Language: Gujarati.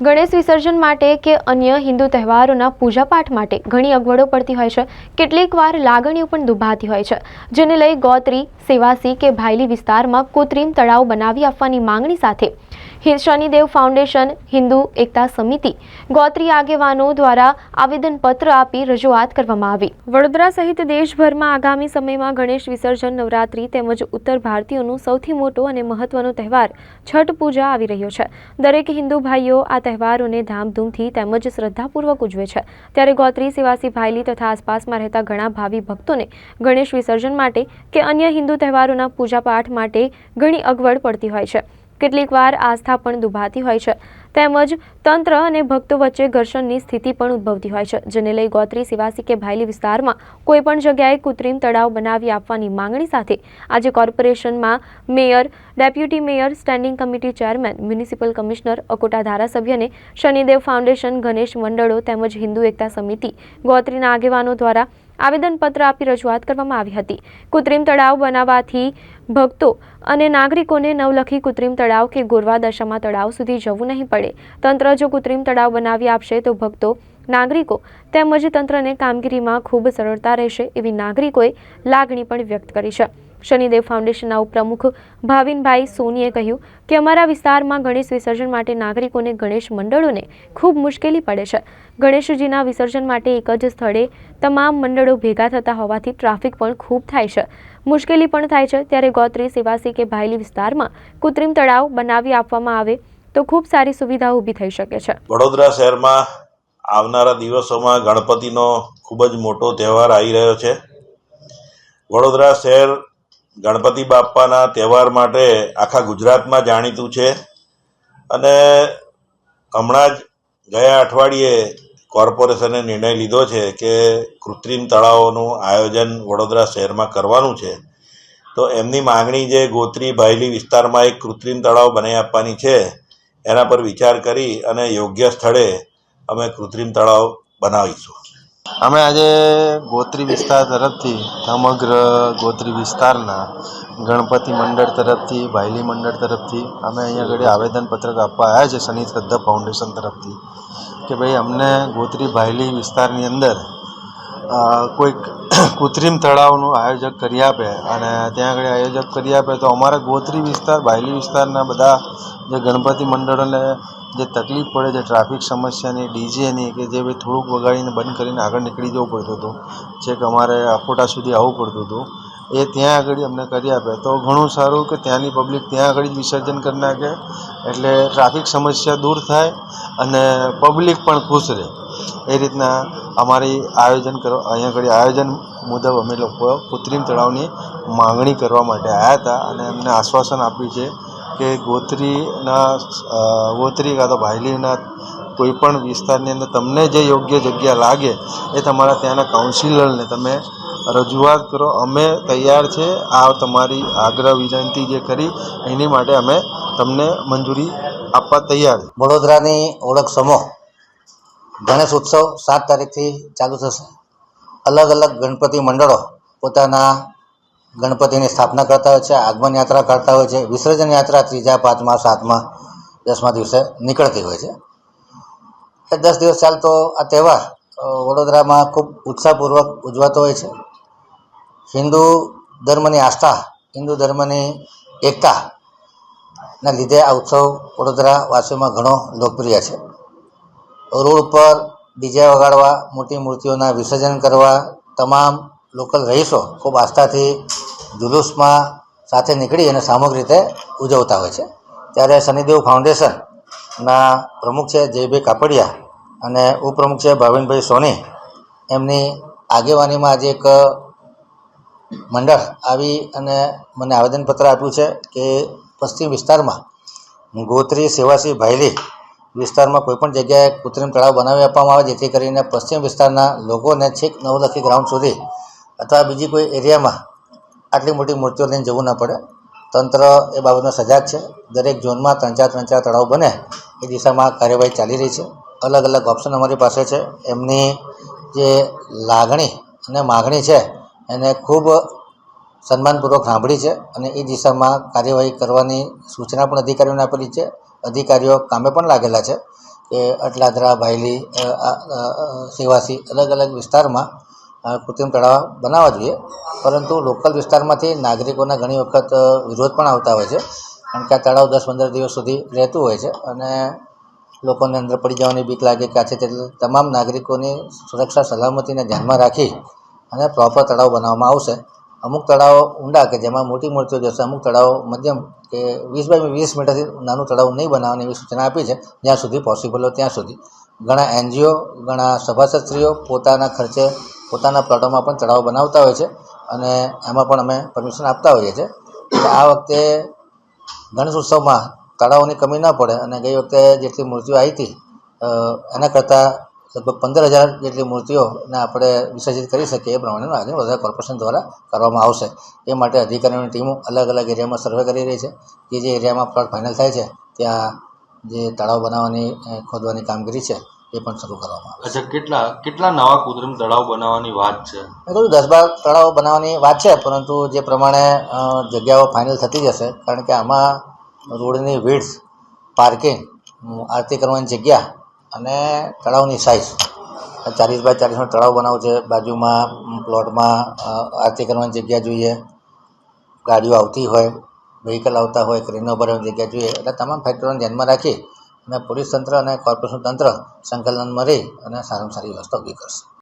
ગણેશ વિસર્જન માટે કે અન્ય હિન્દુ તહેવારોના પૂજાપાઠ માટે ઘણી અગવડો પડતી હોય છે. કેટલીક વાર લાગણીઓ પણ દુભાતી હોય છે. જેને લઈ ગોત્રી, સેવાસી કે ભાયલી વિસ્તારમાં કૃત્રિમ તળાવ બનાવી આપવાની માંગણી સાથે શનિદેવ ફાઉન્ડેશન હિન્દુ એકતા સમિતિ ગોત્રી આગેવાનો દ્વારા આવેદનપત્ર આપી રજૂઆત કરવામાં આવી. વડોદરા સહિત દેશભરમાં આગામી સમયમાં ગણેશ વિસર્જન, નવરાત્રી તેમજ ઉત્તર ભારતીયોનું સૌથી મોટો અને મહત્વનો તહેવાર છઠ પૂજા આવી રહ્યો છે. દરેક હિન્દુ ભાઈઓ આ તહેવારોને ધામધૂમથી તેમજ શ્રદ્ધાપૂર્વક ઉજવે છે. ત્યારે ગોત્રી સિવાસી ભાયલી તથા આસપાસમાં રહેતા ઘણા ભાવિ ભક્તોને ગણેશ વિસર્જન માટે કે અન્ય હિન્દુ તહેવારોના પૂજાપાઠ માટે ઘણી અગવડ પડતી હોય છે. કેટલીક વાર આસ્થા પણ દુભાતી હોય છે. તેમજ તંત્ર અને ભક્તો વચ્ચે ઘર્ષણની સ્થિતિ પણ ઉદ્ભવતી હોય છે, જેને લઈ ગોત્રી, સિવાસી કે ભાયલી વિસ્તારમાં કોઈ પણ જગ્યાએ કૃત્રિમ તળાવ બનાવી આપવાની માંગણી સાથે આજે કોર્પોરેશનમાં mayor, deputy mayor, standing committee chairman, municipal commissioner, Akota ધારાસભ્યને Shanidev foundation Ganesh મંડળો તેમજ હિન્દુ એકતા સમિતિ ગોત્રીના આગેવાનો દ્વારા આવેદનપત્ર આપી રજૂઆત કરવામાં આવી હતી. કૃત્રિમ તળાવ બનાવવાથી ભક્તો અને નાગરિકોને નવલખી કૃત્રિમ તળાવ કે ગોરવા દશામાં તળાવ સુધી જવું નહીં પડે. તંત્ર જો કૃત્રિમ તળાવ બનાવી આપશે તો ભક્તો, નાગરિકો તેમજ તંત્રને કામગીરીમાં ખૂબ સરળતા રહેશે એવી નાગરિકોએ લાગણી પણ વ્યક્ત કરી છે. શનિદેવ ફાઉન્ડેશનના ઉપપ્રમુખ ભાવિનભાઈ સોનીએ કહ્યું કે અમારા વિસ્તારમાં ગણેશ વિસર્જન માટે નાગરિકોને ગણેશ મંડળોને ખૂબ મુશ્કેલી પડે છે. ગણેશજીના વિસર્જન માટે એક જ સ્થળે તમામ મંડળો ભેગા થતા હોવાથી ટ્રાફિક પણ ખૂબ થાય છે. મુશ્કેલી પણ થાય છે. ત્યારે ગોત્રી સેવાસી કે ભાયલી વિસ્તારમાં કૃત્રિમ તળાવ બનાવી આપવામાં આવે તો ખૂબ સારી સુવિધા ઊભી થઈ શકે છે. વડોદરા શહેરમાં આવનારા દિવસોમાં ગણપતિનો ખૂબ જ મોટો તહેવાર આવી રહ્યો છે. વડોદરા શહેર ગણપતિ બાપ્પાના તહેવાર માટે આખા ગુજરાતમાં જાણીતું છે. અને હમણાં જ ગયા અઠવાડિયે કોર્પોરેશને નિર્ણય લીધો છે કે કૃત્રિમ તળાવોનું આયોજન વડોદરા શહેરમાં કરવાનું છે. તો એમની માંગણી જે ગોત્રી ભાયલી વિસ્તારમાં એક કૃત્રિમ તળાવ બનાવી આપવાની છે, એના પર વિચાર કરી અને યોગ્ય સ્થળે અમે કૃત્રિમ તળાવ બનાવીશું. અમે આજે ગોત્રી વિસ્તાર તરફથી સમગ્ર ગોત્રી વિસ્તારના ગણપતિ મંડળ તરફથી, ભાયલી મંડળ તરફથી અમે અહીંયા આગળ આવેદનપત્રક આપવા આવ્યા છે શનિ શ્રદ્ધા ફાઉન્ડેશન તરફથી. કે ભાઈ, અમને ગોત્રી ભાયલી વિસ્તારની અંદર કોઈક કૃત્રિમ તળાવનું આયોજક કરી આપે અને ત્યાં આગળ આયોજક કરી આપે તો અમારા ગોત્રી વિસ્તાર, ભાયલી વિસ્તારના બધા જે ગણપતિ મંડળોને જે તકલીફ પડે છે, ટ્રાફિક સમસ્યાની, ડીજેની કે જે ભાઈ થોડુંક વગાડીને બંધ કરીને આગળ નીકળી જવું પડતું હતું. છેક અમારે અકોટા સુધી આવવું પડતું હતું. એ ત્યાં આગળ અમને કરી આપે તો ઘણું સારું કે ત્યાંની પબ્લિક ત્યાં આગળ જ વિસર્જન કરી નાખે, એટલે ટ્રાફિક સમસ્યા દૂર થાય અને પબ્લિક પણ ખુશ રહે. એ રીતના અમારી આયોજન કરવા અહીંયા આગળ આયોજન મુજબ અમે લોકો કૃત્રિમ તળાવની માંગણી કરવા માટે આવ્યા હતા અને એમને આશ્વાસન આપ્યું છે કે ગોત્રીના ગોત્રી કાં તો ભાયલીના કોઈપણ વિસ્તારની અંદર તમને જે યોગ્ય જગ્યા લાગે એ તમારા ત્યાંના કાઉન્સિલરને તમે રજૂઆત કરો. અમે તૈયાર છે આ તમારી આગ્રહ, વિનંતી જે કરી, એની માટે અમે તમને મંજૂરી આપવા તૈયાર વડોદરાની ઓળખ સમૂહ ગણેશ ઉત્સવ સાત તારીખથી ચાલુ થશે. અલગ અલગ ગણપતિ મંડળો પોતાના ગણપતિની સ્થાપના કરતા હોય છે, આગમન યાત્રા કરતા હોય છે, વિસર્જન યાત્રા ત્રીજા, પાંચમા, સાતમા, દસમા દિવસે નીકળતી હોય છે. એ દસ દિવસ ચાલતો આ તહેવાર વડોદરામાં ખૂબ ઉત્સાહપૂર્વક ઉજવાતો હોય છે. હિન્દુ ધર્મની આસ્થા, હિન્દુ ધર્મની એકતા ના લીધે આ ઉત્સવ વડોદરા વાસીઓમાં ઘણો લોકપ્રિય છે. રોડ ઉપર ડીજે વગાડવા, મોટી મૂર્તિઓના વિસર્જન કરવા તમામ લોકલ રહીશો ખૂબ આસ્થાથી જુલુસમાં સાથે નીકળી અને સામૂહિક રીતે ઉજવતા હોય છે. ત્યારે શનિદેવ ફાઉન્ડેશનના પ્રમુખ છે જયભાઈ કાપડિયા અને ઉપપ્રમુખ છે ભાવિનભાઈ સોની. એમની આગેવાનીમાં આજે એક મંડળ આવી અને મને આવેદનપત્ર આપ્યું છે કે પશ્ચિમ વિસ્તારમાં ગોત્રી સેવાસી ભાયલી વિસ્તારમાં કોઈપણ જગ્યાએ કૃત્રિમ તળાવ બનાવી આપવામાં આવે, જેથી કરીને પશ્ચિમ વિસ્તારના લોકોને છેક નવલખી ગ્રાઉન્ડ સુધી અથવા બીજી કોઈ એરિયામાં આટલી મોટી મૂર્તિઓ લઈને જવું ન પડે. તંત્ર એ બાબતનો સજાગ છે. દરેક ઝોનમાં ત્રણ ચાર ત્રણ ચાર તળાવ બને. એ દિશામાં કાર્યવાહી ચાલી રહી છે. અલગ અલગ ઓપ્શન અમારી પાસે છે. એમની જે લાગણી અને માગણી છે, એને ખૂબ સન્માનપૂર્વક સાંભળી છે અને એ દિશામાં કાર્યવાહી કરવાની સૂચના પણ અધિકારીઓને આપેલી છે. અધિકારીઓ કામે પણ લાગેલા છે કે અટલાદરા, ભાયલી સેવાસી અલગ અલગ વિસ્તારમાં કૃત્રિમ તળાવ બનાવવા જોઈએ. પરંતુ લોકલ વિસ્તારમાંથી નાગરિકોના ઘણી વખત વિરોધ પણ આવતા હોય છે. કારણ કે આ તળાવ દસ પંદર દિવસ સુધી રહેતું હોય છે અને લોકોને અંદર પડી જવાની બીક લાગે કે આ છે તે તમામ નાગરિકોની સુરક્ષા સલામતીને ધ્યાનમાં રાખી અને પ્રોપર તળાવ બનાવવામાં આવશે. અમુક તળાવો ઊંડા કે જેમાં મોટી મૂર્તિઓ જશે, અમુક તળાવો મધ્યમ કે વીસ બાય વીસ મીટરથી નાનું તળાવ નહીં બનાવવાની એવી સૂચના આપી છે, જ્યાં સુધી પોસિબલ હોય ત્યાં સુધી. ઘણા એનજીઓ ઘણા સભાસદશ્રીઓ પોતાના ખર્ચે પોતાના પ્લોટોમાં પણ તળાવ બનાવતા હોય છે અને એમાં પણ અમે પરમિશન આપતા હોઈએ છીએ. આ વખતે ગણેશ ઉત્સવમાં તળાવોની કમી ન પડે અને ગઈ વખતે જેટલી મૂર્તિઓ આવી હતી એના કરતાં લગભગ પંદર હજાર જેટલી મૂર્તિઓને આપણે વિસર્જિત કરી શકીએ એ પ્રમાણેનું આયોજન વધારે કોર્પોરેશન દ્વારા કરવામાં આવશે. એ માટે અધિકારીઓની ટીમો અલગ અલગ એરિયામાં સર્વે કરી રહી છે. કે જે એરિયામાં પ્લોટ ફાઇનલ થાય છે, ત્યાં જે તળાવ બનાવવાની ખોદવાની કામગીરી છે એ પણ શરૂ કરવામાં આવે અચ્છા કેટલા કેટલા નવા કૃત્રિમ તળાવ બનાવવાની વાત છે? મેં કહ્યું દસ બાર તળાવ બનાવવાની વાત છે પરંતુ જે પ્રમાણે જગ્યાઓ ફાઇનલ થતી જશે કારણ કે આમાં રોડની વિડ્સ પાર્કિંગ આરતી કરવાની જગ્યા અને તળાવની સાઇઝ ચાલીસ બાય ચાલીસનો તળાવ બનાવવું છે બાજુમાં પ્લોટમાં આરતી કરવાની જગ્યા જોઈએ ગાડીઓ આવતી હોય વ્હીકલ આવતા હોય ક્રેનો ભરવાની જગ્યા જોઈએ એટલે તમામ ફેક્ટરોને ધ્યાનમાં રાખી અને પોલીસ તંત્ર અને કોર્પોરેશન તંત્ર સંકલનમાં રહી અને સારામાં સારી વ્યવસ્થા ઊભી કરશે.